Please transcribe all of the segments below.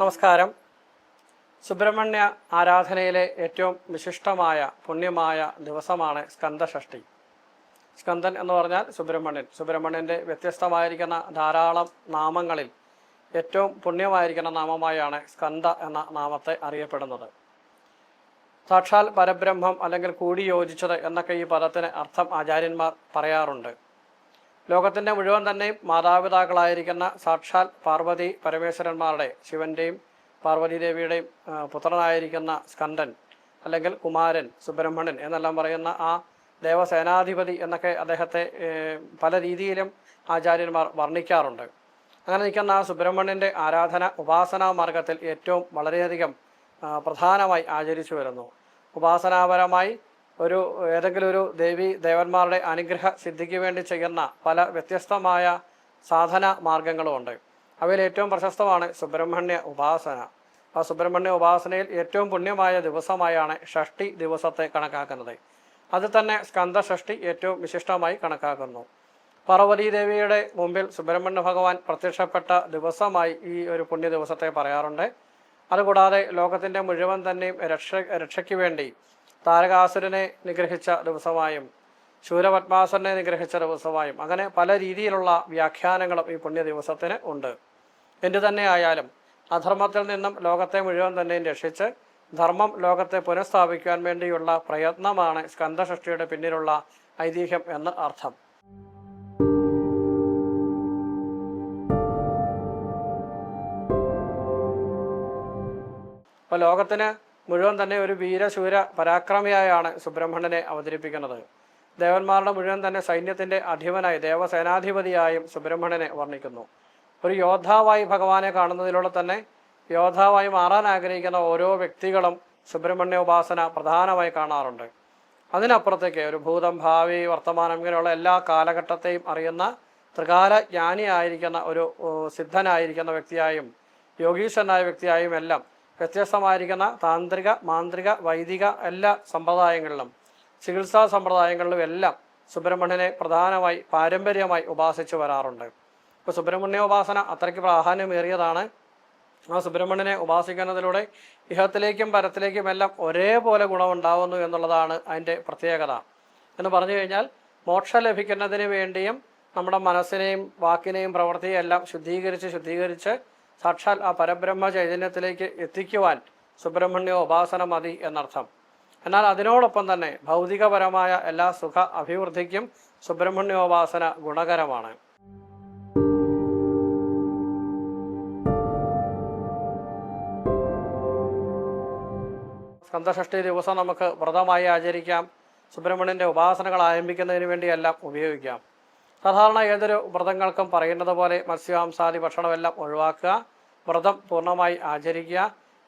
നമസ്കാരം. സുബ്രഹ്മണ്യ ആരാധനയിലെ ഏറ്റവും വിശിഷ്ടമായ പുണ്യമായ ദിവസമാണ് സ്കന്ദഷഷ്ടി സ്കന്ദൻ എന്ന് പറഞ്ഞാൽ സുബ്രഹ്മണ്യൻ. സുബ്രഹ്മണ്യന്റെ വ്യത്യസ്തമായിരിക്കുന്ന ധാരാളം നാമങ്ങളിൽ ഏറ്റവും പുണ്യമായിരിക്കുന്ന നാമമായാണ് സ്കന്ദ എന്ന നാമത്തെ അറിയപ്പെടുന്നത്. സാക്ഷാൽ പരബ്രഹ്മം അല്ലെങ്കിൽ കൂടി യോജിച്ചത് എന്നൊക്കെ ഈ പദത്തിന് അർത്ഥം ആചാര്യന്മാർ പറയാറുണ്ട്. ലോകത്തിന്റെ മുഴുവൻ തന്നെ മാതാപിതാക്കളായിരിക്കുന്ന സാക്ഷാൽ പാർവതി പരമേശ്വരന്മാരുടെ ശിവന്റെയും പാർവതീദേവിയുടെയും ദേവിയുടെയും പുത്രനായിരിക്കുന്ന സ്കന്ദൻ അല്ലെങ്കിൽ കുമാരൻ സുബ്രഹ്മണ്യൻ എന്നെല്ലാം പറയുന്ന ആ ദേവസേനാധിപതി എന്നൊക്കെ അദ്ദേഹത്തെ പല രീതിയിലും ആചാര്യന്മാർ വർണിക്കാറുണ്ട്. അങ്ങനെ നിൽക്കുന്ന ആ സുബ്രഹ്മണ്യന്റെ ആരാധന ഉപാസനാ മാർഗത്തിൽ ഏറ്റവും വളരെയധികം പ്രധാനമായി ആചരിച്ചു വരുന്നു. ഉപാസനാപരമായി ഒരു ഏതെങ്കിലും ഒരു ദേവി ദേവന്മാരുടെ അനുഗ്രഹ സിദ്ധിക്ക് വേണ്ടി ചെയ്യുന്ന പല വ്യത്യസ്തമായ സാധന മാർഗങ്ങളുമുണ്ട് അവയിൽ ഏറ്റവും പ്രശസ്തമാണ് സുബ്രഹ്മണ്യ ഉപാസന. ആ സുബ്രഹ്മണ്യ ഉപാസനയിൽ ഏറ്റവും പുണ്യമായ ദിവസമായാണ് ഷഷ്ടി ദിവസത്തെ കണക്കാക്കുന്നത്. അത് തന്നെ സ്കന്ധഷ്ടി ഏറ്റവും വിശിഷ്ടമായി കണക്കാക്കുന്നു. പാർവതീ ദേവിയുടെ മുമ്പിൽ സുബ്രഹ്മണ്യ ഭഗവാൻ പ്രത്യക്ഷപ്പെട്ട ദിവസമായി ഈ ഒരു പുണ്യ ദിവസത്തെ പറയാറുണ്ട്. അതുകൂടാതെ ലോകത്തിന്റെ മുഴുവൻ തന്നെയും രക്ഷ രക്ഷയ്ക്ക് വേണ്ടി താരകാസുരനെ നിഗ്രഹിച്ച ദിവസമായും ശൂരപത്മാസുരനെ നിഗ്രഹിച്ച ദിവസമായും അങ്ങനെ പല രീതിയിലുള്ള വ്യാഖ്യാനങ്ങളും ഈ പുണ്യ ദിവസത്തിന് ഉണ്ട്. എന്തു തന്നെ ആയാലും അധർമ്മത്തിൽ നിന്നും ലോകത്തെ മുഴുവൻ തന്നെ രക്ഷിച്ച് ധർമ്മം ലോകത്തെ പുനഃസ്ഥാപിക്കാൻ വേണ്ടിയുള്ള പ്രയത്നമാണ് സ്കന്ധഷഷ്ടിയുടെ പിന്നിലുള്ള ഐതിഹ്യം എന്ന് അർത്ഥം. അപ്പോൾ ലോകത്തിന് മുഴുവൻ തന്നെ ഒരു വീരശൂര പരാക്രമിയായാണ് സുബ്രഹ്മണ്യനെ അവതരിപ്പിക്കുന്നത്. ദേവന്മാരുടെ മുഴുവൻ തന്നെ സൈന്യത്തിന്റെ അധിപനായി ദേവസേനാധിപതിയായും സുബ്രഹ്മണ്യനെ വർണിക്കുന്നു. ഒരു യോദ്ധാവായി ഭഗവാനെ കാണുന്നതിലൂടെ തന്നെ യോദ്ധാവായി മാറാൻ ആഗ്രഹിക്കുന്ന ഓരോ വ്യക്തികളും സുബ്രഹ്മണ്യ ഉപാസന പ്രധാനമായി കാണാറുണ്ട്. അതിനപ്പുറത്തേക്ക് ഒരു ഭൂതം ഭാവി വർത്തമാനം ഇങ്ങനെയുള്ള എല്ലാ കാലഘട്ടത്തെയും അറിയുന്ന ത്രികാല ജ്ഞാനിയായിരിക്കുന്ന ഒരു സിദ്ധനായിരിക്കുന്ന വ്യക്തിയായും യോഗീശ്വരനായ വ്യക്തിയായും എല്ലാം വ്യത്യസ്തമായിരിക്കുന്ന താന്ത്രിക മാന്ത്രിക വൈദിക എല്ലാ സമ്പ്രദായങ്ങളിലും ചികിത്സാ സമ്പ്രദായങ്ങളിലും എല്ലാം സുബ്രഹ്മണ്യനെ പ്രധാനമായി പാരമ്പര്യമായി ഉപാസിച്ചു വരാറുണ്ട്. ഇപ്പോൾ സുബ്രഹ്മണ്യ ഉപാസന അത്രയ്ക്ക് പ്രാധാന്യമേറിയതാണ്. ആ സുബ്രഹ്മണ്യനെ ഉപാസിക്കുന്നതിലൂടെ ഇഹത്തിലേക്കും പരത്തിലേക്കും എല്ലാം ഒരേപോലെ ഗുണമുണ്ടാവുന്നു എന്നുള്ളതാണ് അതിന്റെ പ്രത്യേകത. എന്ന് പറഞ്ഞു കഴിഞ്ഞാൽ മോക്ഷം ലഭിക്കുന്നതിന് വേണ്ടിയും നമ്മുടെ മനസ്സിനെയും വാക്കിനെയും പ്രവൃത്തിയെയും എല്ലാം ശുദ്ധീകരിച്ച് ശുദ്ധീകരിച്ച് സാക്ഷാൽ ആ പരബ്രഹ്മ ചൈതന്യത്തിലേക്ക് എത്തിക്കുവാൻ സുബ്രഹ്മണ്യ ഉപാസന മതി എന്നർത്ഥം. എന്നാൽ അതിനോടൊപ്പം തന്നെ ഭൗതികപരമായ എല്ലാ സുഖ അഭിവൃദ്ധിക്കും സുബ്രഹ്മണ്യോപാസന ഗുണകരമാണ്. സ്കന്ധഷ്ഠി ദിവസം നമുക്ക് വ്രതമായി ആചരിക്കാം. സുബ്രഹ്മണ്യന്റെ ഉപാസനകൾ ആരംഭിക്കുന്നതിന് വേണ്ടിയെല്ലാം ഉപയോഗിക്കാം. സാധാരണ ഏതൊരു വ്രതങ്ങൾക്കും പറയുന്നത് പോലെ മത്സ്യമാംസാദി ഭക്ഷണമെല്ലാം ഒഴിവാക്കുക വ്രതം പൂർണമായി ആചരിക്കുക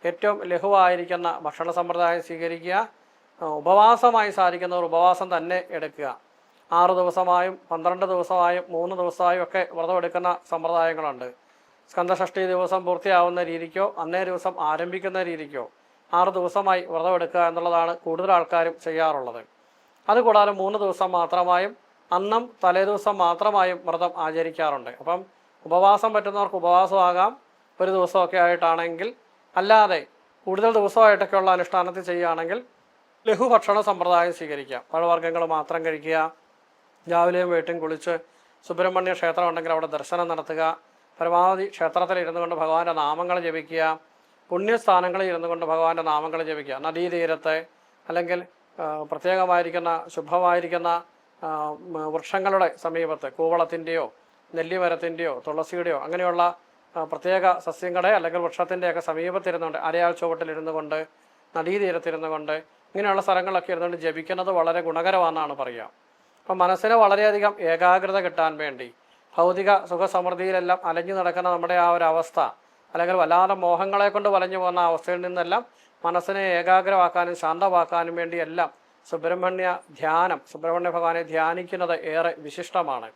ഏറ്റവും ലഘുവായിരിക്കുന്ന ഭക്ഷണ സമ്പ്രദായം സ്വീകരിക്കുക ഉപവാസമായി സാധിക്കുന്നവർ ഉപവാസം തന്നെ എടുക്കുക. ആറ് ദിവസമായും പന്ത്രണ്ട് ദിവസമായും മൂന്ന് ദിവസമായും ഒക്കെ വ്രതം എടുക്കുന്ന സമ്പ്രദായങ്ങളുണ്ട്. സ്കന്ധഷഷ്ടി ദിവസം പൂർത്തിയാവുന്ന രീതിക്കോ അന്നേ ദിവസം ആരംഭിക്കുന്ന രീതിക്കോ ആറ് ദിവസമായി വ്രതമെടുക്കുക എന്നുള്ളതാണ് കൂടുതൽ ആൾക്കാരും ചെയ്യാറുള്ളത്. അതുകൂടാതെ മൂന്ന് ദിവസം മാത്രമായും അന്നും തലേദിവസം മാത്രമായും വ്രതം ആചരിക്കാറുണ്ട്. അപ്പം ഉപവാസം പറ്റുന്നവർക്ക് ഉപവാസമാകാം. ഒരു ദിവസമൊക്കെ ആയിട്ടാണെങ്കിൽ അല്ലാതെ കൂടുതൽ ദിവസമായിട്ടൊക്കെയുള്ള അനുഷ്ഠാനത്തിൽ ചെയ്യുകയാണെങ്കിൽ ലഘുഭക്ഷണ സമ്പ്രദായം സ്വീകരിക്കാം. പഴവർഗങ്ങൾ മാത്രം കഴിക്കുക രാവിലെയും വീട്ടും കുളിച്ച് സുബ്രഹ്മണ്യ ക്ഷേത്രം ഉണ്ടെങ്കിൽ അവിടെ ദർശനം നടത്തുക പരമാവധി ക്ഷേത്രത്തിൽ ഇരുന്നു കൊണ്ട് ഭഗവാന്റെ നാമങ്ങൾ ജപിക്കുക പുണ്യസ്ഥാനങ്ങളിൽ ഇരുന്നു കൊണ്ട് ഭഗവാന്റെ നാമങ്ങൾ ജപിക്കുക. നദീതീരത്തെ അല്ലെങ്കിൽ പ്രത്യേകമായിരിക്കുന്ന ശുഭമായിരിക്കുന്ന വൃക്ഷങ്ങളുടെ സമീപത്ത് കൂവളത്തിന്റെയോ നെല്ലിമരത്തിന്റെയോ തുളസിയുടെയോ അങ്ങനെയുള്ള പ്രത്യേക സസ്യങ്ങളെ അല്ലെങ്കിൽ വൃക്ഷത്തിന്റെയൊക്കെ സമീപത്തിരുന്നുകൊണ്ട് അരയാൽ ചുവട്ടിലിരുന്നു കൊണ്ട് നദീതീരത്തിരുന്നു കൊണ്ട് ഇങ്ങനെയുള്ള സ്ഥലങ്ങളിലൊക്കെ ഇരുന്നുകൊണ്ട് ജപിക്കുന്നത് വളരെ ഗുണകരമാണെന്നാണ് പറയുക. അപ്പം മനസ്സിന് വളരെയധികം ഏകാഗ്രത കിട്ടാൻ വേണ്ടി ഭൗതിക സുഖസമൃദ്ധിയിലെല്ലാം അലഞ്ഞു നടക്കുന്ന നമ്മുടെ ആ ഒരു അവസ്ഥ അല്ലെങ്കിൽ വല്ലാതെ മോഹങ്ങളെ കൊണ്ട് വലഞ്ഞു പോകുന്ന അവസ്ഥയിൽ നിന്നെല്ലാം മനസ്സിനെ ഏകാഗ്രമാക്കാനും ശാന്തമാക്കാനും വേണ്ടിയെല്ലാം സുബ്രഹ്മണ്യ ധ്യാനം സുബ്രഹ്മണ്യ ഭഗവാനെ ധ്യാനിക്കുന്നത് ഏറെ വിശിഷ്ടമാണ്.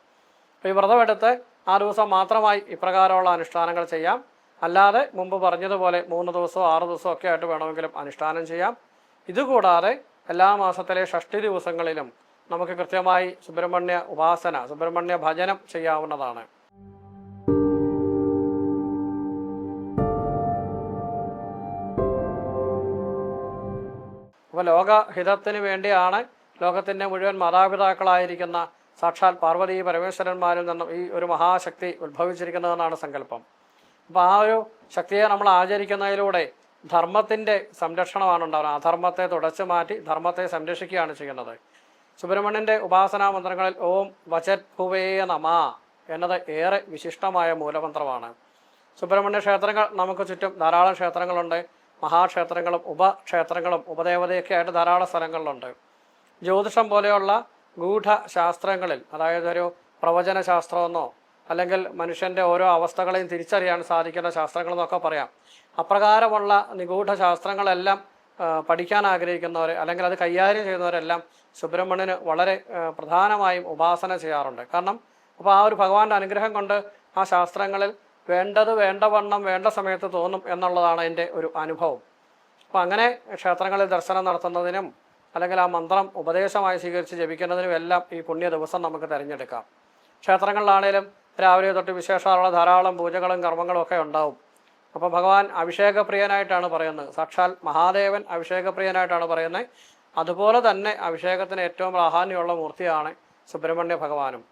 അപ്പോൾ ഈ വ്രതമെടുത്ത് ആ ദിവസം മാത്രമായി ഇപ്രകാരമുള്ള അനുഷ്ഠാനങ്ങൾ ചെയ്യാം. അല്ലാതെ മുമ്പ് പറഞ്ഞതുപോലെ മൂന്ന് ദിവസമോ ആറ് ദിവസമോ ഒക്കെ ആയിട്ട് വേണമെങ്കിലും അനുഷ്ഠാനം ചെയ്യാം. ഇതുകൂടാതെ എല്ലാ മാസത്തിലെ ഷഷ്ടി ദിവസങ്ങളിലും നമുക്ക് കൃത്യമായി സുബ്രഹ്മണ്യ ഉപാസന സുബ്രഹ്മണ്യ ഭജനം ചെയ്യാവുന്നതാണ്. അപ്പോൾ ലോകഹിതത്തിന് വേണ്ടിയാണ് ലോകത്തിന്റെ മുഴുവൻ മാതാപിതാക്കളായിരിക്കുന്ന സാക്ഷാൽ പാർവതി പരമേശ്വരന്മാരിൽ നിന്നും ഈ ഒരു മഹാശക്തി ഉത്ഭവിച്ചിരിക്കുന്നതെന്നാണ് സങ്കല്പം. അപ്പോൾ ആ ഒരു ശക്തിയെ നമ്മൾ ആചരിക്കുന്നതിലൂടെ ധർമ്മത്തിന്റെ സംരക്ഷണമാണ് ഉണ്ടാകുന്നത് അധർമ്മത്തെ തുടച്ചു മാറ്റി ധർമ്മത്തെ സംരക്ഷിക്കുകയാണ് ചെയ്യുന്നത്. സുബ്രഹ്മണ്യന്റെ ഉപാസനാ മന്ത്രങ്ങളിൽ ഓം വചത് ഭുവേ നമ എന്നത് ഏറെ വിശിഷ്ടമായ മൂലമന്ത്രമാണ്. സുബ്രഹ്മണ്യ ക്ഷേത്രങ്ങൾ നമുക്ക് ചുറ്റും ധാരാളം ക്ഷേത്രങ്ങളുണ്ട്. മഹാക്ഷേത്രങ്ങളും ഉപക്ഷേത്രങ്ങളും ഉപദേവതയൊക്കെ ആയിട്ട് ധാരാളം സ്ഥലങ്ങളിലുണ്ട്. ജ്യോതിഷം പോലെയുള്ള ഗൂഢശാസ്ത്രങ്ങളിൽ അതായത് ഒരു പ്രവചന ശാസ്ത്രമെന്നോ അല്ലെങ്കിൽ മനുഷ്യന്റെ ഓരോ അവസ്ഥകളെയും തിരിച്ചറിയാൻ സാധിക്കുന്ന ശാസ്ത്രങ്ങളെന്നൊക്കെ പറയാം. അപ്രകാരമുള്ള നിഗൂഢ ശാസ്ത്രങ്ങളെല്ലാം പഠിക്കാൻ ആഗ്രഹിക്കുന്നവർ അല്ലെങ്കിൽ അത് കൈകാര്യം ചെയ്യുന്നവരെല്ലാം സുബ്രഹ്മണ്യന് വളരെ പ്രധാനമായും ഉപാസന ചെയ്യാറുണ്ട്. കാരണം അപ്പോൾ ആ ഒരു ഭഗവാന്റെ അനുഗ്രഹം കൊണ്ട് ആ ശാസ്ത്രങ്ങളിൽ വേണ്ടത് വണ്ണം വേണ്ട സമയത്ത് തോന്നും എന്നുള്ളതാണ് എന്റെ ഒരു അനുഭവം. അപ്പം അങ്ങനെ ക്ഷേത്രങ്ങളിൽ ദർശനം നടത്തുന്നതിനും അല്ലെങ്കിൽ ആ മന്ത്രം ഉപദേശമായി സ്വീകരിച്ച് ജപിക്കുന്നതിനും എല്ലാം ഈ പുണ്യ ദിവസം നമുക്ക് തിരഞ്ഞെടുക്കാം. ക്ഷേത്രങ്ങളിലാണേലും രാവിലെ തൊട്ട് വിശേഷമുള്ള ധാരാളം പൂജകളും കർമ്മങ്ങളും ഒക്കെ ഉണ്ടാവും. അപ്പോൾ ഭഗവാൻ അഭിഷേകപ്രിയനായിട്ടാണ് പറയുന്നത്. സാക്ഷാൽ മഹാദേവൻ അഭിഷേകപ്രിയനായിട്ടാണ് പറയുന്നത്. അതുപോലെ തന്നെ അഭിഷേകത്തിന് ഏറ്റവും പ്രാധാന്യമുള്ള മൂർത്തിയാണ് സുബ്രഹ്മണ്യ ഭഗവാനും.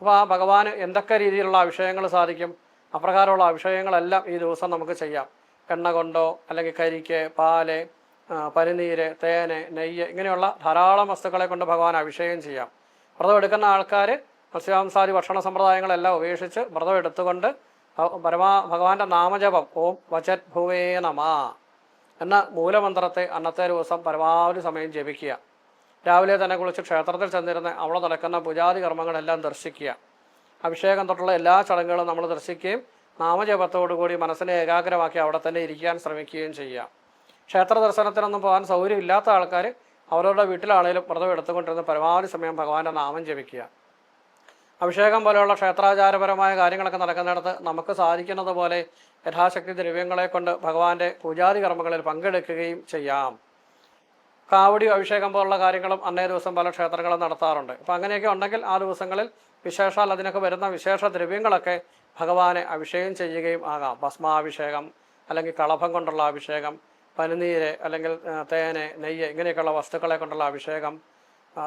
അപ്പോൾ ആ ഭഗവാന് എന്തൊക്കെ രീതിയിലുള്ള അഭിഷേകങ്ങൾ സാധിക്കും? അപ്രകാരമുള്ള അഭിഷേകങ്ങളെല്ലാം ഈ ദിവസം നമുക്ക് ചെയ്യാം. എണ്ണ കൊണ്ടോ അല്ലെങ്കിൽ കരിക്ക് പാൽ പനിനീര് തേന് നെയ്യ് ഇങ്ങനെയുള്ള ധാരാളം വസ്തുക്കളെ കൊണ്ട് ഭഗവാൻ അഭിഷേകം ചെയ്യാം. വ്രതം എടുക്കുന്ന ആൾക്കാർ മത്സ്യാംസാദി ഭക്ഷണ സമ്പ്രദായങ്ങളെല്ലാം ഉപേക്ഷിച്ച് വ്രതം എടുത്തുകൊണ്ട് പരമാ ഭഗവാന്റെ നാമജപം ഓം വചത് ഭുവേ നമ എന്ന മൂലമന്ത്രത്തെ അന്നത്തെ ദിവസം പരമാവധി സമയം ജപിക്കുക. രാവിലെ തന്നെ കുളിച്ച് ക്ഷേത്രത്തിൽ ചെന്നിരുന്ന് അവിടെ നടക്കുന്ന പൂജാതി കർമ്മങ്ങളെല്ലാം ദർശിക്കുക. അഭിഷേകം തൊട്ടുള്ള എല്ലാ ചടങ്ങുകളും നമ്മൾ ദർശിക്കുകയും നാമജപത്തോടുകൂടി മനസ്സിനെ ഏകാഗ്രമാക്കി അവിടെ തന്നെ ഇരിക്കാൻ ശ്രമിക്കുകയും ചെയ്യാം. ക്ഷേത്ര ദർശനത്തിനൊന്നും പോകാൻ സൗകര്യമില്ലാത്ത ആൾക്കാർ അവരവരുടെ വീട്ടിലാണെങ്കിലും വ്രതം എടുത്തുകൊണ്ടിരുന്ന് പരമാവധി സമയം ഭഗവാന്റെ നാമം ജപിക്കുക. അഭിഷേകം പോലെയുള്ള ക്ഷേത്രാചാരപരമായ കാര്യങ്ങളൊക്കെ നടക്കുന്നിടത്ത് നമുക്ക് സാധിക്കുന്നത് പോലെ യഥാശക്തി ദ്രവ്യങ്ങളെ കൊണ്ട് ഭഗവാന്റെ പൂജാതി കർമ്മങ്ങളിൽ പങ്കെടുക്കുകയും ചെയ്യാം. കാവടി അഭിഷേകം പോലുള്ള കാര്യങ്ങളും അന്നേ ദിവസം പല ക്ഷേത്രങ്ങളും നടത്താറുണ്ട്. അപ്പം അങ്ങനെയൊക്കെ ഉണ്ടെങ്കിൽ ആ ദിവസങ്ങളിൽ വിശേഷാൽ അതിനൊക്കെ വരുന്ന വിശേഷ ദ്രവ്യങ്ങളൊക്കെ ഭഗവാനെ അഭിഷേകം ചെയ്യുകയും ആകാം. ഭസ്മാഭിഷേകം അല്ലെങ്കിൽ കളഭം കൊണ്ടുള്ള അഭിഷേകം പനിനീര് അല്ലെങ്കിൽ തേന് നെയ്യ് ഇങ്ങനെയൊക്കെയുള്ള വസ്തുക്കളെ കൊണ്ടുള്ള അഭിഷേകം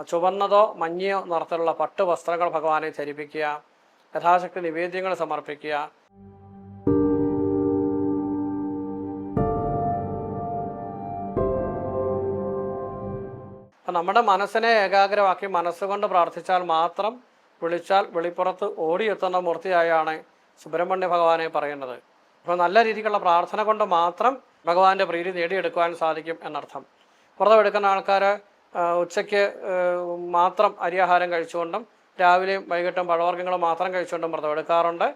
ചുവന്നതോ മഞ്ഞയോ നിറത്തിലുള്ള പട്ട് വസ്ത്രങ്ങൾ ഭഗവാനെ ധരിപ്പിക്കുക യഥാശക്തി നിവേദ്യങ്ങൾ സമർപ്പിക്കുക അപ്പം നമ്മുടെ മനസ്സിനെ ഏകാഗ്രമാക്കി മനസ്സുകൊണ്ട് പ്രാർത്ഥിച്ചാൽ മാത്രം വിളിച്ചാൽ വെളിപ്പുറത്ത് ഓടിയെത്തുന്ന മൂർത്തിയായാണ് സുബ്രഹ്മണ്യ ഭഗവാനെ പറയുന്നത്. അപ്പോൾ നല്ല രീതിക്കുള്ള പ്രാർത്ഥന കൊണ്ട് മാത്രം ഭഗവാന്റെ പ്രീതി നേടിയെടുക്കുവാൻ സാധിക്കും എന്നർത്ഥം. വ്രതം എടുക്കുന്ന ആൾക്കാർ ഉച്ചയ്ക്ക് മാത്രം അരിയാഹാരം കഴിച്ചുകൊണ്ടും രാവിലെയും വൈകിട്ടും പഴവർഗങ്ങൾ മാത്രം കഴിച്ചുകൊണ്ടും വ്രതം എടുക്കാറുണ്ട്.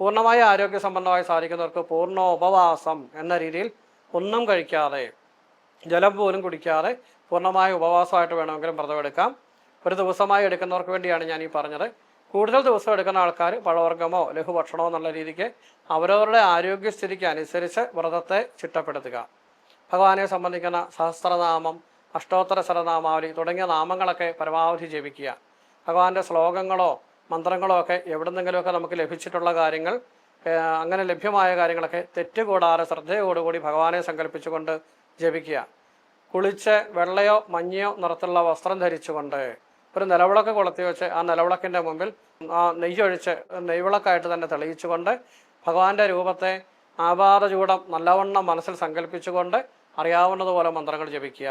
പൂർണമായ ആരോഗ്യ സംബന്ധമായി സാധിക്കുന്നവർക്ക് പൂർണോപവാസം എന്ന രീതിയിൽ ഒന്നും കഴിക്കാതെ ജലം പോലും കുടിക്കാതെ പൂർണമായ ഉപവാസമായിട്ട് വേണമെങ്കിലും വ്രതം എടുക്കാം. ഒരു ദിവസമായി എടുക്കുന്നവർക്ക് വേണ്ടിയാണ് ഞാൻ ഈ പറഞ്ഞത്. കൂടുതൽ ദിവസം എടുക്കുന്ന ആൾക്കാർ പഴവർഗമോ ലഘുഭക്ഷണമോ എന്നുള്ള രീതിക്ക് അവരവരുടെ ആരോഗ്യസ്ഥിതിക്ക് അനുസരിച്ച് വ്രതത്തെ ചിട്ടപ്പെടുത്തുക. ഭഗവാനെ സംബന്ധിക്കുന്ന സഹസ്രനാമം അഷ്ടോത്തര ശരനാമാവലി തുടങ്ങിയ നാമങ്ങളൊക്കെ പരമാവധി ജപിക്കുക. ഭഗവാന്റെ ശ്ലോകങ്ങളോ മന്ത്രങ്ങളോ ഒക്കെ എവിടെന്നെങ്കിലുമൊക്കെ നമുക്ക് ലഭിച്ചിട്ടുള്ള കാര്യങ്ങൾ അങ്ങനെ ലഭ്യമായ കാര്യങ്ങളൊക്കെ തെറ്റുകൂടാതെ ശ്രദ്ധയോടുകൂടി ഭഗവാനെ സങ്കല്പിച്ചുകൊണ്ട് ജപിക്കുക. കുളിച്ച് വെള്ളയോ മഞ്ഞയോ നിറത്തിലുള്ള വസ്ത്രം ധരിച്ചുകൊണ്ട് ഒരു നിലവിളക്ക് കൊളുത്തി വെച്ച് ആ നിലവിളക്കിന്റെ മുമ്പിൽ ആ നെയ്യൊഴിച്ച് നെയ്വിളക്കായിട്ട് തന്നെ തെളിയിച്ചുകൊണ്ട് ഭഗവാന്റെ രൂപത്തെ ആപാദചൂടം നല്ലവണ്ണം മനസ്സിൽ സങ്കല്പിച്ചുകൊണ്ട് അറിയാവുന്നതുപോലെ മന്ത്രങ്ങൾ ജപിക്കുക.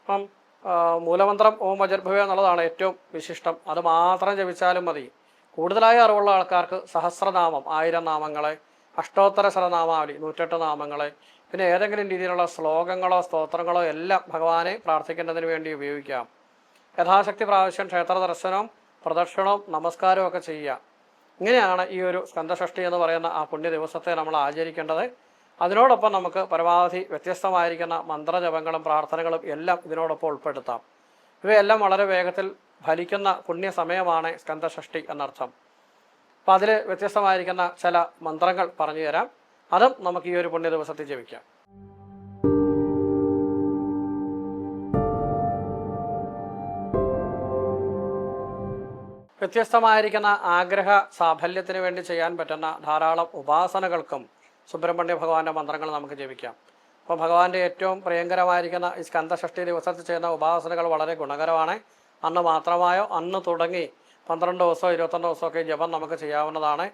അപ്പം മൂലമന്ത്രം ഓം വജർഭവ എന്നുള്ളതാണ് ഏറ്റവും വിശിഷ്ടം. അത് മാത്രം ജപിച്ചാലും മതി. കൂടുതലായ അറിവുള്ള ആൾക്കാർക്ക് സഹസ്രനാമം ആയിരം നാമങ്ങളെ അഷ്ടോത്തര സഹനാമാവലി നൂറ്റെട്ട് നാമങ്ങളെ പിന്നെ ഏതെങ്കിലും രീതിയിലുള്ള ശ്ലോകങ്ങളോ സ്തോത്രങ്ങളോ എല്ലാം ഭഗവാനെ പ്രാർത്ഥിക്കുന്നതിന് വേണ്ടി ഉപയോഗിക്കാം. യഥാശക്തി പ്രാവശ്യം ക്ഷേത്ര ദർശനവും പ്രദക്ഷിണവും നമസ്കാരവും ഒക്കെ ചെയ്യുക. ഇങ്ങനെയാണ് ഈ ഒരു സ്കന്ധഷഷ്ടി എന്ന് പറയുന്ന ആ പുണ്യ ദിവസത്തെ നമ്മൾ ആചരിക്കേണ്ടത്. അതിനോടൊപ്പം നമുക്ക് പരമാവധി വ്യത്യസ്തമായിരിക്കുന്ന മന്ത്രജപങ്ങളും പ്രാർത്ഥനകളും എല്ലാം ഇതിനോടൊപ്പം ഉൾപ്പെടുത്താം. ഇവയെല്ലാം വളരെ വേഗത്തിൽ ഫലിക്കുന്ന പുണ്യ സമയമാണ് സ്കന്ധഷഷ്ടി എന്നർത്ഥം. അപ്പം അതിൽ വ്യത്യസ്തമായിരിക്കുന്ന ചില മന്ത്രങ്ങൾ പറഞ്ഞു തരാം. അതും നമുക്ക് ഈ ഒരു പുണ്യ ദിവസത്തിൽ ജപിക്കാം. വ്യത്യസ്തമായിരിക്കുന്ന ആഗ്രഹ സാഫല്യത്തിന് വേണ്ടി ചെയ്യാൻ പറ്റുന്ന ധാരാളം ഉപാസനകൾക്കും സുബ്രഹ്മണ്യ ഭഗവാന്റെ മന്ത്രങ്ങൾ നമുക്ക് ജപിക്കാം. അപ്പോൾ ഭഗവാന്റെ ഏറ്റവും പ്രിയങ്കരമായിരിക്കുന്ന ഈ സ്കന്ധഷഷ്ടി ദിവസത്തിൽ ചെയ്യുന്ന ഉപാസനകൾ വളരെ ഗുണകരമാണ്. അന്ന് മാത്രമായോ? അന്ന് തുടങ്ങി പന്ത്രണ്ട് ദിവസമോ ഇരുപത്തൊന്ന് ദിവസമൊക്കെ ജപം നമുക്ക് ചെയ്യാവുന്നതാണ്.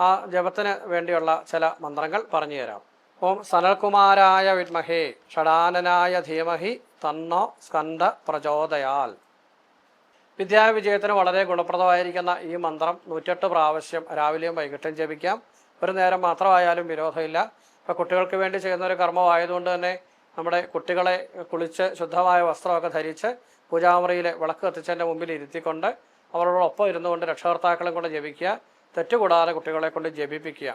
ആ ജപത്തിന് വേണ്ടിയുള്ള ചില മന്ത്രങ്ങൾ പറഞ്ഞു തരാം. ഓം സനൽകുമാരായ വിദ്മഹേ ഷടാനനായ ധീമഹി തന്നോ സ്കന്ധ പ്രചോദയാൽ. വിദ്യാവിജയത്തിന് വളരെ ഗുണപ്രദമായിരിക്കുന്ന ഈ മന്ത്രം നൂറ്റെട്ട് പ്രാവശ്യം രാവിലെയും വൈകിട്ടും ജപിക്കാം. ഒരു നേരം മാത്രമായാലും വിരോധമില്ല. ഇപ്പോൾ കുട്ടികൾക്ക് വേണ്ടി ചെയ്യുന്ന ഒരു കർമ്മമായതുകൊണ്ട് തന്നെ നമ്മുടെ കുട്ടികളെ കുളിച്ച് ശുദ്ധമായ വസ്ത്രമൊക്കെ ധരിച്ച് പൂജാമുറിയിലെ വിളക്ക് കത്തിച്ചതിന്റെ മുമ്പിൽ ഇരുത്തിക്കൊണ്ട് അവരോടൊപ്പം ഇരുന്നുകൊണ്ട് രക്ഷകർത്താക്കളും കൊണ്ട് ജപിക്കുക. തെറ്റുകൂടാതെ കുട്ടികളെ കൊണ്ട് ജപിപ്പിക്കുക.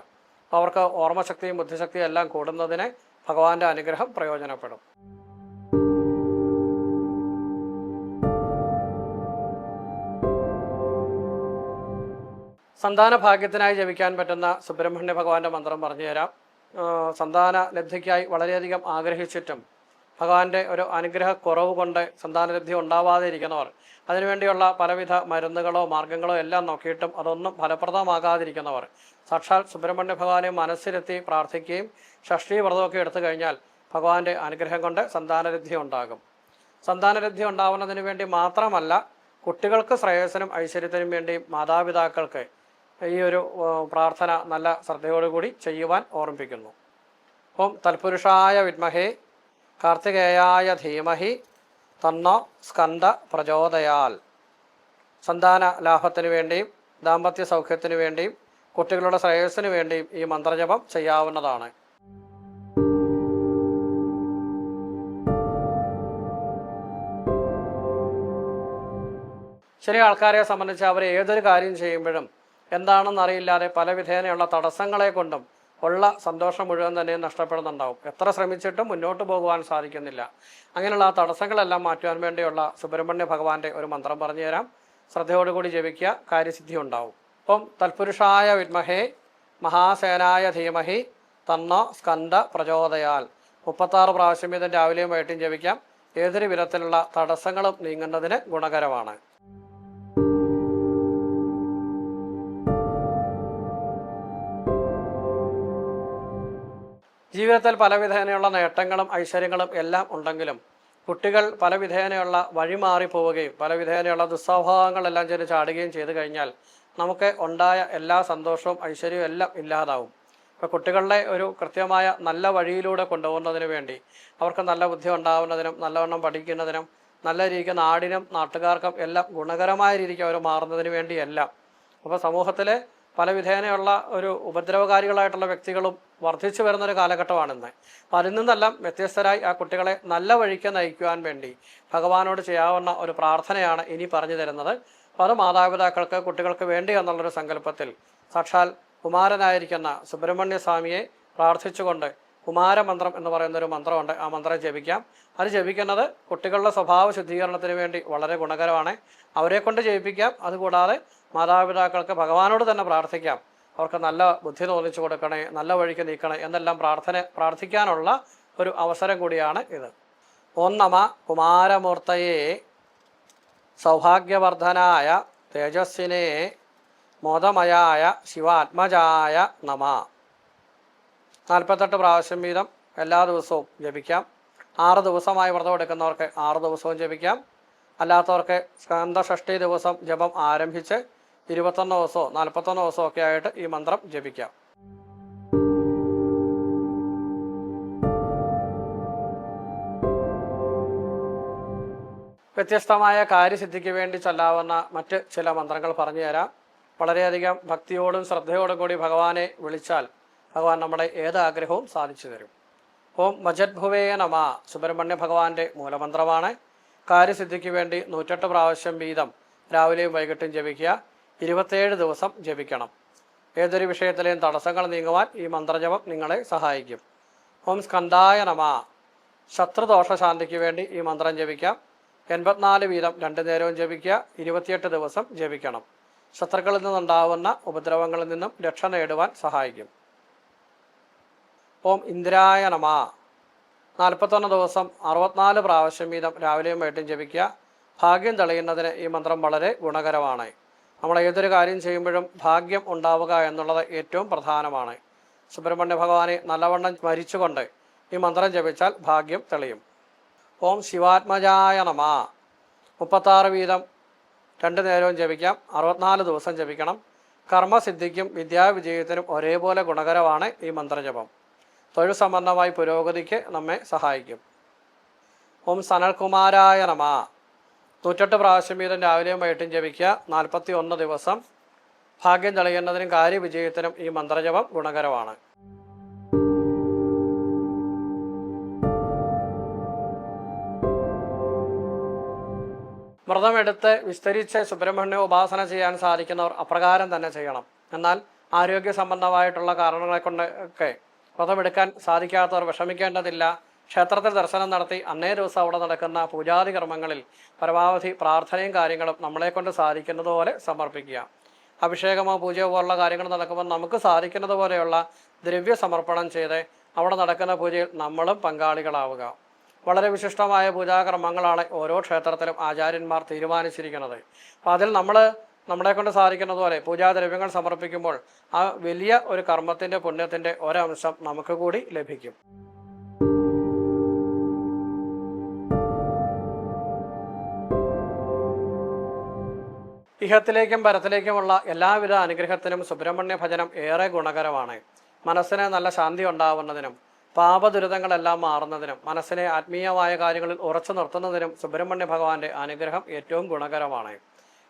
അവർക്ക് ഓർമ്മശക്തിയും ബുദ്ധിശക്തിയും എല്ലാം കൂടുന്നതിന് ഭഗവാന്റെ അനുഗ്രഹം പ്രയോജനപ്പെടും. സന്താന ഭാഗ്യത്തിനായി ജപിക്കാൻ പറ്റുന്ന സുബ്രഹ്മണ്യ ഭഗവാന്റെ മന്ത്രം പറഞ്ഞു തരാം ആ, സന്താന ലബ്ധിക്കായി വളരെയധികം ആഗ്രഹിച്ചിട്ടും ഭഗവാന്റെ ഒരു അനുഗ്രഹ കുറവ് കൊണ്ട് സന്താനലബ്ധി ഉണ്ടാവാതെ ഇരിക്കുന്നവർ അതിനുവേണ്ടിയുള്ള പലവിധ മരുന്നുകളോ മാർഗങ്ങളോ എല്ലാം നോക്കിയിട്ടും അതൊന്നും ഫലപ്രദമാകാതിരിക്കുന്നവർ. സാക്ഷാൽ സുബ്രഹ്മണ്യ ഭഗവാനെ മനസ്സിലെത്തി പ്രാർത്ഥിക്കുകയും ഷഷ്ടി വ്രതമൊക്കെ എടുത്തു കഴിഞ്ഞാൽ ഭഗവാന്റെ അനുഗ്രഹം കൊണ്ട് സന്താനലബ്ധി ഉണ്ടാകും. സന്താനലബ്ധി ഉണ്ടാവുന്നതിന് വേണ്ടി മാത്രമല്ല കുട്ടികൾക്ക് ശ്രേയസനും ഐശ്വര്യത്തിനും വേണ്ടി മാതാപിതാക്കൾക്ക് ഈ ഒരു പ്രാർത്ഥന നല്ല ശ്രദ്ധയോടുകൂടി ചെയ്യുവാൻ ഓർമ്മിപ്പിക്കുന്നു. ഓം തൽപുരുഷായ വിദ്മഹേ കാർത്തികേയായ ധീമഹി തന്നോ സ്കന്ദ പ്രചോദയാൽ. സന്താന ലാഭത്തിനു വേണ്ടിയും ദാമ്പത്യ സൗഖ്യത്തിനു വേണ്ടിയും കുട്ടികളുടെ ശ്രേയസ്സിന് വേണ്ടിയും ഈ മന്ത്രജപം ചെയ്യാവുന്നതാണ്. ചില ആൾക്കാരെ സംബന്ധിച്ച് അവർ ഏതൊരു കാര്യം ചെയ്യുമ്പോഴും എന്താണെന്ന് അറിയില്ലാതെ പല വിധേനയുള്ള തടസ്സങ്ങളെ കൊണ്ടും ഉള്ള സന്തോഷം മുഴുവൻ തന്നെ നഷ്ടപ്പെടുന്നുണ്ടാവും. എത്ര ശ്രമിച്ചിട്ടും മുന്നോട്ട് പോകുവാൻ സാധിക്കുന്നില്ല. അങ്ങനെയുള്ള ആ തടസ്സങ്ങളെല്ലാം മാറ്റുവാൻ വേണ്ടിയുള്ള സുബ്രഹ്മണ്യ ഭഗവാന്റെ ഒരു മന്ത്രം പറഞ്ഞു തരാം. ശ്രദ്ധയോടുകൂടി ജപിക്കുക കാര്യസിദ്ധി ഉണ്ടാവും. അപ്പം തൽപുരുഷായ വിദ്മഹേ മഹാസേനായ ധീമഹി തന്ന സ്കന്ധ പ്രചോദയാൽ. മുപ്പത്താറ് പ്രാവശ്യം ഇതിന്റെ രാവിലെയും വൈകിട്ടും ജപിക്കാം. ഏതൊരു വിധത്തിലുള്ള തടസ്സങ്ങളും നീങ്ങുന്നതിന് ഗുണകരമാണ്. ജീവിതത്തിൽ പല വിധേനയുള്ള നേട്ടങ്ങളും ഐശ്വര്യങ്ങളും എല്ലാം ഉണ്ടെങ്കിലും കുട്ടികൾ പല വിധേനയുള്ള വഴിമാറി പോവുകയും പല വിധേനയുള്ള ദുസ്വഭാവങ്ങളെല്ലാം ചെന്ന് ചാടുകയും ചെയ്തു കഴിഞ്ഞാൽ നമുക്ക് ഉണ്ടായ എല്ലാ സന്തോഷവും ഐശ്വര്യവും എല്ലാം ഇല്ലാതാവും. ഇപ്പോൾ കുട്ടികളുടെ ഒരു കൃത്യമായ നല്ല വഴിയിലൂടെ കൊണ്ടുപോകുന്നതിന് വേണ്ടി അവർക്ക് നല്ല ബുദ്ധി ഉണ്ടാവുന്നതിനും നല്ലവണ്ണം പഠിക്കുന്നതിനും നല്ല രീതിക്ക് നാടിനും നാട്ടുകാർക്കും എല്ലാം ഗുണകരമായ രീതിക്ക് അവർ മാറുന്നതിന് വേണ്ടിയല്ല അപ്പോൾ സമൂഹത്തിലെ പല വിധേനയുള്ള ഒരു ഉപദ്രവകാരികളായിട്ടുള്ള വ്യക്തികളും വർദ്ധിച്ചു വരുന്ന ഒരു കാലഘട്ടമാണിന്ന്. അപ്പം അതിൽ നിന്നെല്ലാം വ്യത്യസ്തരായി ആ കുട്ടികളെ നല്ല വഴിക്ക് നയിക്കുവാൻ വേണ്ടി ഭഗവാനോട് ചെയ്യാവുന്ന ഒരു പ്രാർത്ഥനയാണ് ഇനി പറഞ്ഞു തരുന്നത്. അപ്പോൾ അത് മാതാപിതാക്കൾക്ക് കുട്ടികൾക്ക് വേണ്ടി എന്നുള്ളൊരു സങ്കല്പത്തിൽ സാക്ഷാൽ കുമാരനായിരിക്കുന്ന സുബ്രഹ്മണ്യ സ്വാമിയെ പ്രാർത്ഥിച്ചുകൊണ്ട് കുമാരമന്ത്രം എന്ന് പറയുന്ന ഒരു മന്ത്രമുണ്ട്. ആ മന്ത്രം ജപിക്കാം. അത് ജപിക്കുന്നത് കുട്ടികളുടെ സ്വഭാവ ശുദ്ധീകരണത്തിന് വേണ്ടി വളരെ ഗുണകരമാണ്. അവരെ കൊണ്ട് ജയിപ്പിക്കാം അതുകൂടാതെ മാതാപിതാക്കൾക്ക് ഭഗവാനോട് തന്നെ പ്രാർത്ഥിക്കാം. അവർക്ക് നല്ല ബുദ്ധി തോന്നിച്ചു കൊടുക്കണേ നല്ല വഴിക്ക് നീക്കണേ എന്നെല്ലാം പ്രാർത്ഥന പ്രാർത്ഥിക്കാനുള്ള ഒരു അവസരം കൂടിയാണ് ഇത്. ഓം നമ കുമാരമൂർത്തയെ സൗഭാഗ്യവർദ്ധനായ തേജസ്സിനെ മോദമയായ ശിവാത്മജായ നമ. നാൽപ്പത്തെട്ട് പ്രാവശ്യം വീതം എല്ലാ ദിവസവും ജപിക്കാം. ആറ് ദിവസമായി വ്രതം എടുക്കുന്നവർക്ക് ആറ് ദിവസവും ജപിക്കാം. അല്ലാത്തവർക്ക് സ്കന്ധഷഷ്ടി ദിവസം ജപം ആരംഭിച്ച് ഇരുപത്തൊന്ന് ദിവസമോ നാൽപ്പത്തൊന്ന് ദിവസമോ ഒക്കെ ആയിട്ട് ഈ മന്ത്രം ജപിക്കാം. വ്യത്യസ്തമായ കാര്യസിദ്ധിക്ക് വേണ്ടി ചൊല്ലാവുന്ന മറ്റ് ചില മന്ത്രങ്ങൾ പറഞ്ഞു തരാം. വളരെയധികം ഭക്തിയോടും ശ്രദ്ധയോടും കൂടി ഭഗവാനെ വിളിച്ചാൽ ഭഗവാൻ നമ്മുടെ ഏത് ആഗ്രഹവും സാധിച്ചു തരും. ഓം മജദ്ഭുവേ നമ. സുബ്രഹ്മണ്യ ഭഗവാന്റെ മൂലമന്ത്രമാണ്. കാര്യസിദ്ധിക്ക് വേണ്ടി നൂറ്റെട്ട് പ്രാവശ്യം വീതം രാവിലെയും വൈകിട്ടും ജപിക്കുക. ഇരുപത്തേഴ് ദിവസം ജപിക്കണം. ഏതൊരു വിഷയത്തിലെയും തടസ്സങ്ങൾ നീങ്ങുവാൻ ഈ മന്ത്രജപം നിങ്ങളെ സഹായിക്കും. ഓം സ്കന്ധായ നമ. ശത്രുദോഷശാന്തിക്ക് വേണ്ടി ഈ മന്ത്രം ജപിക്കാം. എൺപത്തിനാല് വീതം രണ്ടു നേരവും ജപിക്കുക. ഇരുപത്തിയെട്ട് ദിവസം ജപിക്കണം. ശത്രുക്കളിൽ നിന്നുണ്ടാവുന്ന ഉപദ്രവങ്ങളിൽ നിന്നും രക്ഷ നേടുവാൻ സഹായിക്കും. ഓം ഇന്ദ്രായ നമ. നാൽപ്പത്തൊന്ന് ദിവസം അറുപത്തിനാല് പ്രാവശ്യം വീതം രാവിലെയും വൈകിട്ടും ജപിക്കുക. ഭാഗ്യം തെളിയുന്നതിന് ഈ മന്ത്രം വളരെ ഗുണകരമാണ്. നമ്മൾ ഏതൊരു കാര്യം ചെയ്യുമ്പോഴും ഭാഗ്യം ഉണ്ടാവുക എന്നുള്ളത് ഏറ്റവും പ്രധാനമാണ്. സുബ്രഹ്മണ്യ ഭഗവാനെ നല്ലവണ്ണം സ്മരിച്ചുകൊണ്ട് ഈ മന്ത്രം ജപിച്ചാൽ ഭാഗ്യം തെളിയും. ഓം ശിവാത്മജായ നമ. മുപ്പത്താറ് വീതം രണ്ട് നേരവും ജപിക്കാം. അറുപത്തിനാല് ദിവസം ജപിക്കണം. കർമ്മസിദ്ധിക്കും വിദ്യാവിജയത്തിനും ഒരേപോലെ ഗുണകരമാണ് ഈ മന്ത്രജപം. തൊഴിൽ സംബന്ധമായി പുരോഗതിക്ക് നമ്മെ സഹായിക്കും. ഓം സനൽകുമാരായ നമ. നൂറ്റെട്ട് പ്രാവശ്യം വീതം രാവിലെയും വൈകിട്ടും ജപിക്കുക. നാൽപ്പത്തി ഒന്ന് ദിവസം ഭാഗ്യം തെളിയുന്നതിനും കാര്യവിജയത്തിനും ഈ മന്ത്രജപം ഗുണകരമാണ്. വ്രതമെടുത്ത് വിസ്തരിച്ച് സുബ്രഹ്മണ്യ ഉപാസന ചെയ്യാൻ സാധിക്കുന്നവർ അപ്രകാരം തന്നെ ചെയ്യണം. എന്നാൽ ആരോഗ്യ സംബന്ധമായിട്ടുള്ള കാരണങ്ങളെ കൊണ്ട് ഒക്കെ വ്രതമെടുക്കാൻ സാധിക്കാത്തവർ വിഷമിക്കേണ്ടതില്ല. ക്ഷേത്രത്തിൽ ദർശനം നടത്തി അന്നേ ദിവസം അവിടെ നടക്കുന്ന പൂജാതി കർമ്മങ്ങളിൽ പരമാവധി പ്രാർത്ഥനയും കാര്യങ്ങളും നമ്മളെക്കൊണ്ട് സാധിക്കുന്നതുപോലെ സാധിക്കുന്നത് പോലെ സമർപ്പിക്കുക. അഭിഷേകമോ പൂജയോ പോലുള്ള കാര്യങ്ങൾ നടക്കുമ്പോൾ നമുക്ക് സാധിക്കുന്നത് പോലെയുള്ള ദ്രവ്യ സമർപ്പണം ചെയ്ത് അവിടെ നടക്കുന്ന പൂജയിൽ നമ്മളും പങ്കാളികളാവുക. വളരെ വിശിഷ്ടമായ പൂജാകർമ്മങ്ങളാണ് ഓരോ ക്ഷേത്രത്തിലും ആചാര്യന്മാർ തീരുമാനിച്ചിരിക്കുന്നത്. അപ്പോൾ അതിൽ നമ്മൾ നമ്മളെ കൊണ്ട് പൂജാദ്രവ്യങ്ങൾ സമർപ്പിക്കുമ്പോൾ ആ വലിയ ഒരു കർമ്മത്തിന്റെ പുണ്യത്തിന്റെ ഒരംശം നമുക്ക് കൂടി ലഭിക്കും. ഇഹത്തിലേക്കും പരത്തിലേക്കുമുള്ള എല്ലാവിധ അനുഗ്രഹത്തിനും സുബ്രഹ്മണ്യ ഭജനം ഏറെ ഗുണകരമാണ്. മനസ്സിന് നല്ല ശാന്തി ഉണ്ടാവുന്നതിനും പാപദുരിതങ്ങളെല്ലാം മാറുന്നതിനും മനസ്സിനെ ആത്മീയമായ കാര്യങ്ങളിൽ ഉറച്ചു നിർത്തുന്നതിനും സുബ്രഹ്മണ്യ ഭഗവാന്റെ അനുഗ്രഹം ഏറ്റവും ഗുണകരമാണ്.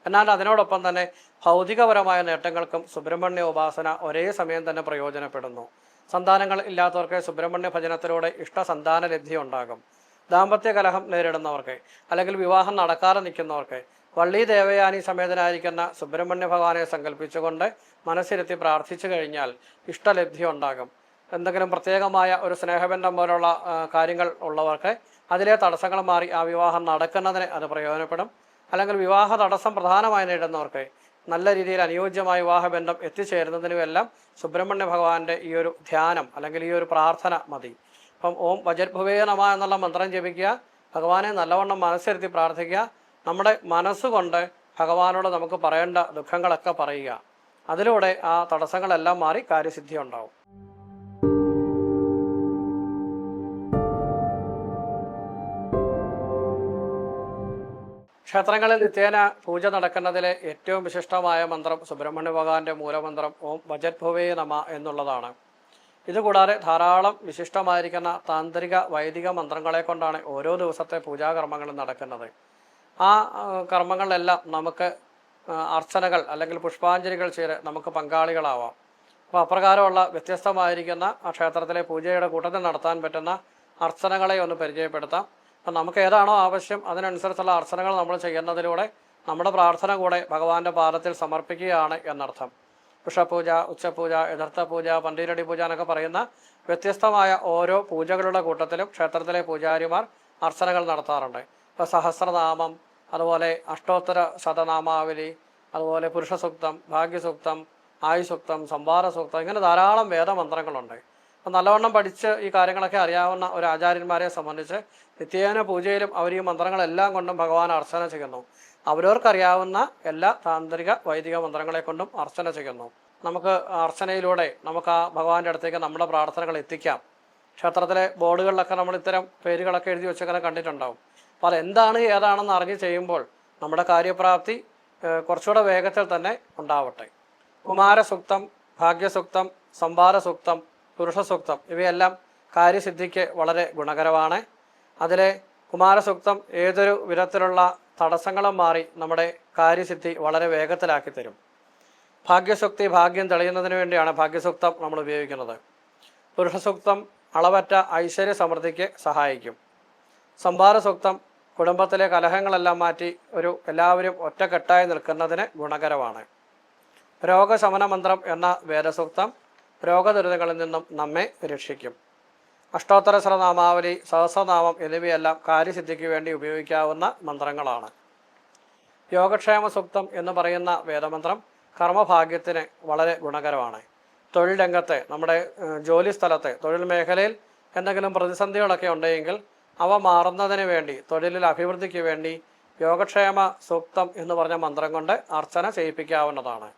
എന്നാൽ അതിനോടൊപ്പം തന്നെ ഭൗതികപരമായ നേട്ടങ്ങൾക്കും സുബ്രഹ്മണ്യ ഉപാസന ഒരേ സമയം തന്നെ പ്രയോജനപ്പെടുന്നു. സന്താനങ്ങൾ ഇല്ലാത്തവർക്ക് സുബ്രഹ്മണ്യ ഭജനത്തിലൂടെ ഇഷ്ട സന്താന ലബ്ധി ഉണ്ടാകും. ദാമ്പത്യ കലഹം നേരിടുന്നവർക്ക് അല്ലെങ്കിൽ വിവാഹം നടക്കാതെ നിൽക്കുന്നവർക്ക് വള്ളി ദേവയാനി സമേതനായിരിക്കുന്ന സുബ്രഹ്മണ്യ ഭഗവാനെ സങ്കല്പിച്ചുകൊണ്ട് മനസ്സിരുത്തി പ്രാർത്ഥിച്ചു കഴിഞ്ഞാൽ ഇഷ്ടലബ്ധി ഉണ്ടാകും. എന്തെങ്കിലും പ്രത്യേകമായ ഒരു സ്നേഹബന്ധം പോലുള്ള കാര്യങ്ങൾ ഉള്ളവർക്ക് അതിലെ തടസ്സങ്ങൾ മാറി ആ വിവാഹം നടക്കുന്നതിന് അത് പ്രയോജനപ്പെടും. അല്ലെങ്കിൽ വിവാഹ തടസ്സം പ്രധാനമായി നേടുന്നവർക്ക് നല്ല രീതിയിൽ അനുയോജ്യമായ വിവാഹബന്ധം എത്തിച്ചേരുന്നതിനുമെല്ലാം സുബ്രഹ്മണ്യ ഭഗവാന്റെ ഈ ഒരു ധ്യാനം അല്ലെങ്കിൽ ഈ ഒരു പ്രാർത്ഥന മതി. അപ്പം ഓം വജ്രഭുവേ നമ എന്നുള്ള മന്ത്രം ജപിക്കുക. ഭഗവാനെ നല്ലവണ്ണം മനസ്സിരുത്തി പ്രാർത്ഥിക്കുക. നമ്മുടെ മനസ്സുകൊണ്ട് ഭഗവാനോട് നമുക്ക് പറയേണ്ട ദുഃഖങ്ങളൊക്കെ പറയുക. അതിലൂടെ ആ തടസ്സങ്ങളെല്ലാം മാറി കാര്യസിദ്ധി ഉണ്ടാവും. ക്ഷേത്രങ്ങളിൽ നിത്യേന പൂജ നടക്കുന്നതിലെ ഏറ്റവും വിശിഷ്ടമായ മന്ത്രം സുബ്രഹ്മണ്യ ഭഗവാന്റെ മൂലമന്ത്രം ഓം വജത്ഭുവേ നമ എന്നുള്ളതാണ്. ഇതുകൂടാതെ ധാരാളം വിശിഷ്ടമായിരിക്കുന്ന താന്ത്രിക വൈദിക മന്ത്രങ്ങളെ കൊണ്ടാണ് ഓരോ ദിവസത്തെ പൂജാകർമ്മങ്ങളും നടക്കുന്നത്. ആ കർമ്മങ്ങളെല്ലാം കർമ്മങ്ങളിലെല്ലാം നമുക്ക് അർച്ചനകൾ അല്ലെങ്കിൽ പുഷ്പാഞ്ജലികൾ ചെയ്ത് നമുക്ക് പങ്കാളികളാവാം. അപ്പോൾ അപ്രകാരമുള്ള വ്യത്യസ്തമായിരിക്കുന്ന ആ ക്ഷേത്രത്തിലെ പൂജയുടെ കൂട്ടത്തിൽ നടത്താൻ പറ്റുന്ന അർച്ചനകളെ ഒന്ന് പരിചയപ്പെടുത്താം. അപ്പം നമുക്ക് ഏതാണോ ആവശ്യം അതിനനുസരിച്ചുള്ള അർച്ചനകൾ നമ്മൾ ചെയ്യുന്നതിലൂടെ നമ്മുടെ പ്രാർത്ഥന കൂടെ ഭഗവാന്റെ പാദത്തിൽ സമർപ്പിക്കുകയാണ് എന്നർത്ഥം. വൃഷപൂജ ഉച്ചപൂജ യഥാർത്ഥ പൂജ പന്തീരടി പൂജ എന്നൊക്കെ പറയുന്ന വ്യത്യസ്തമായ ഓരോ പൂജകളുടെ കൂട്ടത്തിലും ക്ഷേത്രത്തിലെ പൂജാരിമാർ അർച്ചനകൾ നടത്താറുണ്ട്. ഇപ്പോൾ സഹസ്രനാമം അതുപോലെ അഷ്ടോത്തര ശതനാമാവലി അതുപോലെ പുരുഷസൂക്തം ഭാഗ്യസൂക്തം ആയുസൂക്തം സംഭാര സൂക്തം ഇങ്ങനെ ധാരാളം വേദമന്ത്രങ്ങളുണ്ട്. അപ്പം നല്ലവണ്ണം പഠിച്ച് ഈ കാര്യങ്ങളൊക്കെ അറിയാവുന്ന ഒരു ആചാര്യന്മാരെ സംബന്ധിച്ച് നിത്യേന പൂജയിലും അവർ ഈ മന്ത്രങ്ങളെല്ലാം കൊണ്ടും ഭഗവാൻ അർച്ചന ചെയ്യുന്നു. അവരവർക്കറിയാവുന്ന എല്ലാ താന്ത്രിക വൈദിക മന്ത്രങ്ങളെ കൊണ്ടും അർച്ചന ചെയ്യുന്നു. നമുക്ക് അർച്ചനയിലൂടെ നമുക്ക് ആ ഭഗവാന്റെ അടുത്തേക്ക് നമ്മുടെ പ്രാർത്ഥനകൾ എത്തിക്കാം. ക്ഷേത്രത്തിലെ ബോർഡുകളിലൊക്കെ നമ്മൾ ഇത്തരം പേരുകളൊക്കെ എഴുതി വെച്ചങ്ങനെ കണ്ടിട്ടുണ്ടാവും. അപ്പോൾ അതെന്താണ് ഏതാണെന്ന് അറിഞ്ഞ് ചെയ്യുമ്പോൾ നമ്മുടെ കാര്യപ്രാപ്തി കുറച്ചുകൂടെ വേഗത്തിൽ തന്നെ ഉണ്ടാവട്ടെ. കുമാരസൂക്തം ഭാഗ്യസൂക്തം സംവാദസൂക്തം പുരുഷസൂക്തം ഇവയെല്ലാം കാര്യസിദ്ധിക്ക് വളരെ ഗുണകരമാണ്. അതിലെ കുമാരസൂക്തം ഏതൊരു വിധത്തിലുള്ള തടസ്സങ്ങളും മാറി നമ്മുടെ കാര്യസിദ്ധി വളരെ വേഗത്തിലാക്കി തരും. ഭാഗ്യസൂക്തി ഭാഗ്യം തെളിയുന്നതിന് വേണ്ടിയാണ് ഭാഗ്യസൂക്തം നമ്മൾ ഉപയോഗിക്കുന്നത്. പുരുഷസൂക്തം അളവറ്റ ഐശ്വര്യ സമൃദ്ധിക്ക് സഹായിക്കും. സംഭാരസൂക്തം കുടുംബത്തിലെ കലഹങ്ങളെല്ലാം മാറ്റി ഒരു എല്ലാവരും ഒറ്റക്കെട്ടായി നിൽക്കുന്നതിന് ഗുണകരമാണ്. രോഗശമന മന്ത്രം എന്ന വേദസൂക്തം രോഗദുരിതങ്ങളിൽ നിന്നും നമ്മെ രക്ഷിക്കും. അഷ്ടോത്തര ശ്രനാമാവലി സഹസ്രനാമം എന്നിവയെല്ലാം കാര്യസിദ്ധിക്ക് വേണ്ടി ഉപയോഗിക്കാവുന്ന മന്ത്രങ്ങളാണ്. യോഗക്ഷേമ സൂക്തം എന്ന് പറയുന്ന വേദമന്ത്രം കർമ്മഭാഗ്യത്തിന് വളരെ ഗുണകരമാണ്. തൊഴിൽ രംഗത്തെ നമ്മുടെ ജോലി സ്ഥലത്തെ തൊഴിൽ മേഖലയിൽ എന്തെങ്കിലും പ്രതിസന്ധികളൊക്കെ ഉണ്ടെങ്കിൽ അവ മാറുന്നതിന് വേണ്ടി തൊഴിലിൽ അഭിവൃദ്ധിക്ക് വേണ്ടി യോഗക്ഷേമ സൂക്തം എന്ന് പറഞ്ഞ മന്ത്രം കൊണ്ട് അർച്ചന ചെയ്യിപ്പിക്കാവുന്നതാണ്.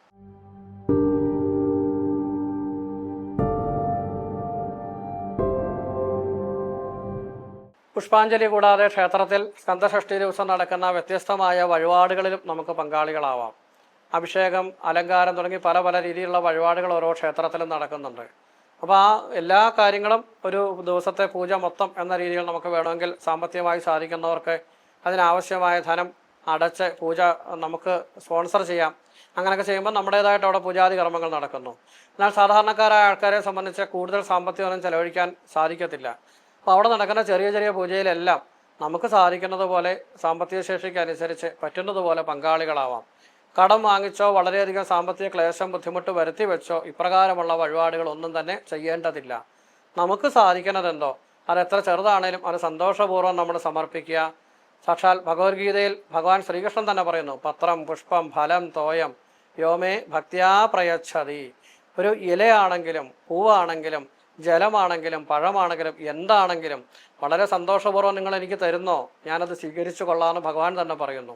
പുഷ്പാഞ്ജലി കൂടാതെ ക്ഷേത്രത്തിൽ സ്കന്ദഷഷ്ടി ദിവസം നടക്കുന്ന വ്യത്യസ്തമായ വഴിപാടുകളിലും നമുക്ക് പങ്കാളികളാവാം. അഭിഷേകം അലങ്കാരം തുടങ്ങി പല പല രീതിയിലുള്ള വഴിപാടുകൾ ഓരോ ക്ഷേത്രത്തിലും നടക്കുന്നുണ്ട്. അപ്പോൾ ആ എല്ലാ കാര്യങ്ങളും ഒരു ദിവസത്തെ പൂജ മൊത്തം എന്ന രീതിയിൽ നമുക്ക് വേണമെങ്കിൽ സാമ്പത്തികമായി സാധിക്കുന്നവർക്ക് അതിനാവശ്യമായ ധനം അടച്ച് പൂജ നമുക്ക് സ്പോൺസർ ചെയ്യാം. അങ്ങനെയൊക്കെ ചെയ്യുമ്പോൾ നമ്മുടേതായിട്ട് അവിടെ പൂജാതി കർമ്മങ്ങൾ നടക്കുന്നു. എന്നാൽ സാധാരണക്കാരായ ആൾക്കാരെ സംബന്ധിച്ച് കൂടുതൽ സാമ്പത്തികമൊന്നും ചെലവഴിക്കാൻ സാധിക്കത്തില്ല. അപ്പോൾ അവിടെ നടക്കുന്ന ചെറിയ ചെറിയ പൂജയിലെല്ലാം നമുക്ക് സാധിക്കുന്നത് പോലെ സാമ്പത്തിക ശേഷിക്ക് അനുസരിച്ച് പറ്റുന്നത് പോലെ പങ്കാളികളാവാം. കടം വാങ്ങിച്ചോ വളരെയധികം സാമ്പത്തിക ക്ലേശം ബുദ്ധിമുട്ട് വരുത്തി വെച്ചോ ഇപ്രകാരമുള്ള വഴിപാടുകളൊന്നും തന്നെ ചെയ്യേണ്ടതില്ല. നമുക്ക് സാധിക്കുന്നതെന്തോ? അത് എത്ര ചെറുതാണേലും അത് സന്തോഷപൂർവം നമ്മൾ സമർപ്പിക്കുക. സാക്ഷാൽ ഭഗവത്ഗീതയിൽ ഭഗവാൻ ശ്രീകൃഷ്ണൻ തന്നെ പറയുന്നു പത്രം പുഷ്പം ഫലം തോയം യോമേ ഭക്തിയാ പ്രയച്ഛതി. ഒരു ഇലയാണെങ്കിലും പൂവാണെങ്കിലും ജലമാണെങ്കിലും പഴമാണെങ്കിലും എന്താണെങ്കിലും വളരെ സന്തോഷപൂർവം നിങ്ങൾ എനിക്ക് തരുന്നോ? ഞാനത് സ്വീകരിച്ചു കൊള്ളാമെന്ന് ഭഗവാൻ തന്നെ പറയുന്നു.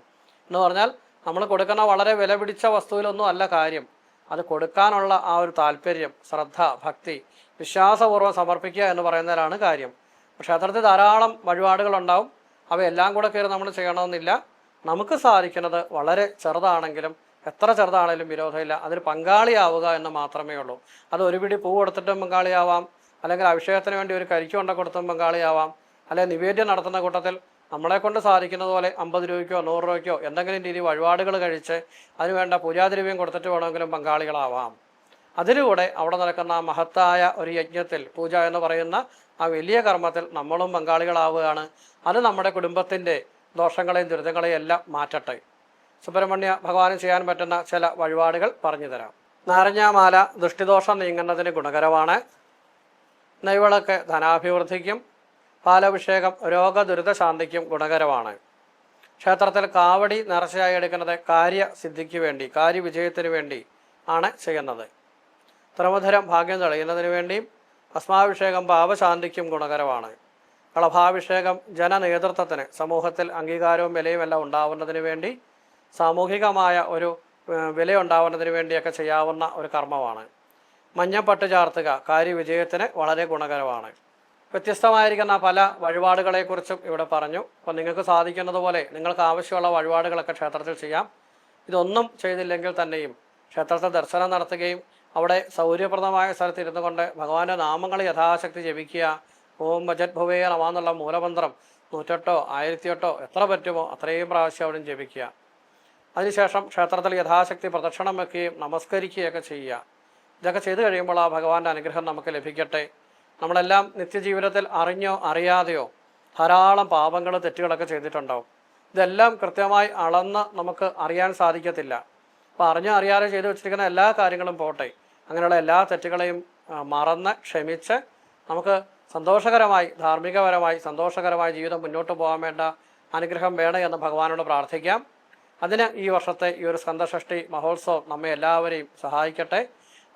എന്ന് പറഞ്ഞാൽ നമ്മൾ കൊടുക്കുന്ന വളരെ വില പിടിച്ച വസ്തുവിലൊന്നും അല്ല കാര്യം. അത് കൊടുക്കാനുള്ള ആ ഒരു താല്പര്യം ശ്രദ്ധ ഭക്തി വിശ്വാസപൂർവം സമർപ്പിക്കുക എന്ന് പറയുന്നതിലാണ് കാര്യം. ക്ഷേത്രത്തിൽ ധാരാളം വഴിപാടുകളുണ്ടാവും അവയെല്ലാം കൂടെ കയറി നമ്മൾ ചെയ്യണമെന്നില്ല. നമുക്ക് സാധിക്കുന്നത് വളരെ ചെറുതാണെങ്കിലും എത്ര ചെറുതാണെങ്കിലും വിരോധമില്ല. അതിൽ പങ്കാളിയാവുക എന്ന് മാത്രമേ ഉള്ളൂ. അത് ഒരു പിടി പൂ കൊടുത്തിട്ടും പങ്കാളിയാവാം. അല്ലെങ്കിൽ അഭിഷേകത്തിന് വേണ്ടി ഒരു കരിക്ക് കൊടുത്തും പങ്കാളിയാവാം. അല്ലെങ്കിൽ നിവേദ്യം നടത്തുന്ന കൂട്ടത്തിൽ നമ്മളെ കൊണ്ട് സാധിക്കുന്നത് പോലെ അമ്പത് രൂപയ്ക്കോ നൂറ് രൂപയ്ക്കോ എന്തെങ്കിലും രീതി വഴിപാടുകൾ കഴിച്ച് അതിനുവേണ്ട പൂജാദ്രവ്യം കൊടുത്തിട്ട് വേണമെങ്കിലും പങ്കാളികളാവാം. അതിലൂടെ അവിടെ നടക്കുന്ന മഹത്തായ ഒരു യജ്ഞത്തിൽ പൂജ എന്ന് പറയുന്ന ആ വലിയ കർമ്മത്തിൽ നമ്മളും പങ്കാളികളാവുകയാണ്. അത് നമ്മുടെ കുടുംബത്തിന്റെ ദോഷങ്ങളെയും ദുരിതങ്ങളെയും എല്ലാം മാറ്റട്ടെ. സുബ്രഹ്മണ്യ ഭഗവാന് ചെയ്യാൻ പറ്റുന്ന ചില വഴിപാടുകൾ പറഞ്ഞു തരാം. നാരഞ്ഞാമാല ദൃഷ്ടിദോഷം നീങ്ങുന്നതിന് ഗുണകരമാണ്. നെയ്വിളക്ക് ധനാഭിവൃദ്ധിക്കും പാലഭിഷേകം രോഗദുരിതശാന്തിക്കും ഗുണകരമാണ്. ക്ഷേത്രത്തിൽ കാവടി നേർച്ചയായി എടുക്കുന്നത് കാര്യസിദ്ധിക്ക് വേണ്ടി കാര്യവിജയത്തിന് വേണ്ടി ആണ് ചെയ്യുന്നത്. ത്രിമധുരം ഭാഗ്യം തെളിയുന്നതിന് വേണ്ടിയും ഭസ്മാഭിഷേകം പാപശാന്തിക്കും ഗുണകരമാണ്. കളഭാഭിഷേകം ജനനേതൃത്വത്തിന് സമൂഹത്തിൽ അംഗീകാരവും വിലയും എല്ലാം ഉണ്ടാവുന്നതിന് വേണ്ടി സാമൂഹികമായ ഒരു വില വിലയുണ്ടാവുന്നതിന് വേണ്ടിയൊക്കെ ചെയ്യാവുന്ന ഒരു കർമ്മമാണ്. മഞ്ഞപ്പട്ട് ചാർത്തുക കാര്യവിജയത്തിന് വളരെ ഗുണകരമാണ്. വ്യത്യസ്തമായിരിക്കുന്ന പല വഴിപാടുകളെക്കുറിച്ചും ഇവിടെ പറഞ്ഞു. അപ്പോൾ നിങ്ങൾക്ക് സാധിക്കുന്നതുപോലെ നിങ്ങൾക്ക് ആവശ്യമുള്ള വഴിപാടുകളൊക്കെ ക്ഷേത്രത്തിൽ ചെയ്യാം. ഇതൊന്നും ചെയ്തില്ലെങ്കിൽ തന്നെയും ക്ഷേത്രത്തിൽ ദർശനം നടത്തുകയും അവിടെ സൗകര്യപ്രദമായ സ്ഥലത്ത് ഇരുന്നു കൊണ്ട് ഭഗവാന്റെ നാമങ്ങൾ യഥാശക്തി ജപിക്കുക ഓം ബജറ്റ് ഭുവേ നമാന്നുള്ള മൂലമന്ത്രം നൂറ്റെട്ടോ ആയിരത്തിയെട്ടോ എത്ര പറ്റുമോ അത്രയും പ്രാവശ്യം അവിടെ ജപിക്കുക. അതിനുശേഷം ക്ഷേത്രത്തിൽ യഥാശക്തി പ്രദക്ഷിണം വെക്കുകയും നമസ്കരിക്കുകയൊക്കെ ചെയ്യുക. ഇതൊക്കെ ചെയ്തു കഴിയുമ്പോൾ ആ ഭഗവാന്റെ അനുഗ്രഹം നമുക്ക് ലഭിക്കട്ടെ. നമ്മളെല്ലാം നിത്യജീവിതത്തിൽ അറിഞ്ഞോ അറിയാതെയോ ധാരാളം പാപങ്ങൾ തെറ്റുകളൊക്കെ ചെയ്തിട്ടുണ്ടാവും. ഇതെല്ലാം കൃത്യമായി അളന്ന് നമുക്ക് അറിയാൻ സാധിക്കത്തില്ല. അപ്പോൾ അറിഞ്ഞോ അറിയാതെ ചെയ്തു വെച്ചിരിക്കുന്ന എല്ലാ കാര്യങ്ങളും പോട്ടെ. അങ്ങനെയുള്ള എല്ലാ തെറ്റുകളെയും മറന്ന് ക്ഷമിച്ച് നമുക്ക് സന്തോഷകരമായി ധാർമ്മികപരമായി സന്തോഷകരമായി ജീവിതം മുന്നോട്ട് പോകാൻ വേണ്ട അനുഗ്രഹം വേണം എന്ന് ഭഗവാനോട് പ്രാർത്ഥിക്കാം. അതിന് ഈ വർഷത്തെ ഈ ഒരു സ്കന്ദഷഷ്ടി മഹോത്സവം നമ്മെ എല്ലാവരെയും സഹായിക്കട്ടെ.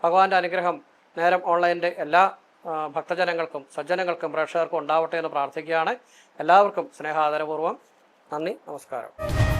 ഭഗവാന്റെ അനുഗ്രഹം നേരം ഓൺലൈന്റെ എല്ലാ ഭക്തജനങ്ങൾക്കും സജ്ജനങ്ങൾക്കും പ്രേക്ഷകർക്കും ഉണ്ടാവട്ടെ എന്ന് പ്രാർത്ഥിക്കുകയാണ്. എല്ലാവർക്കും സ്നേഹാദരപൂർവം. നന്ദി നമസ്കാരം.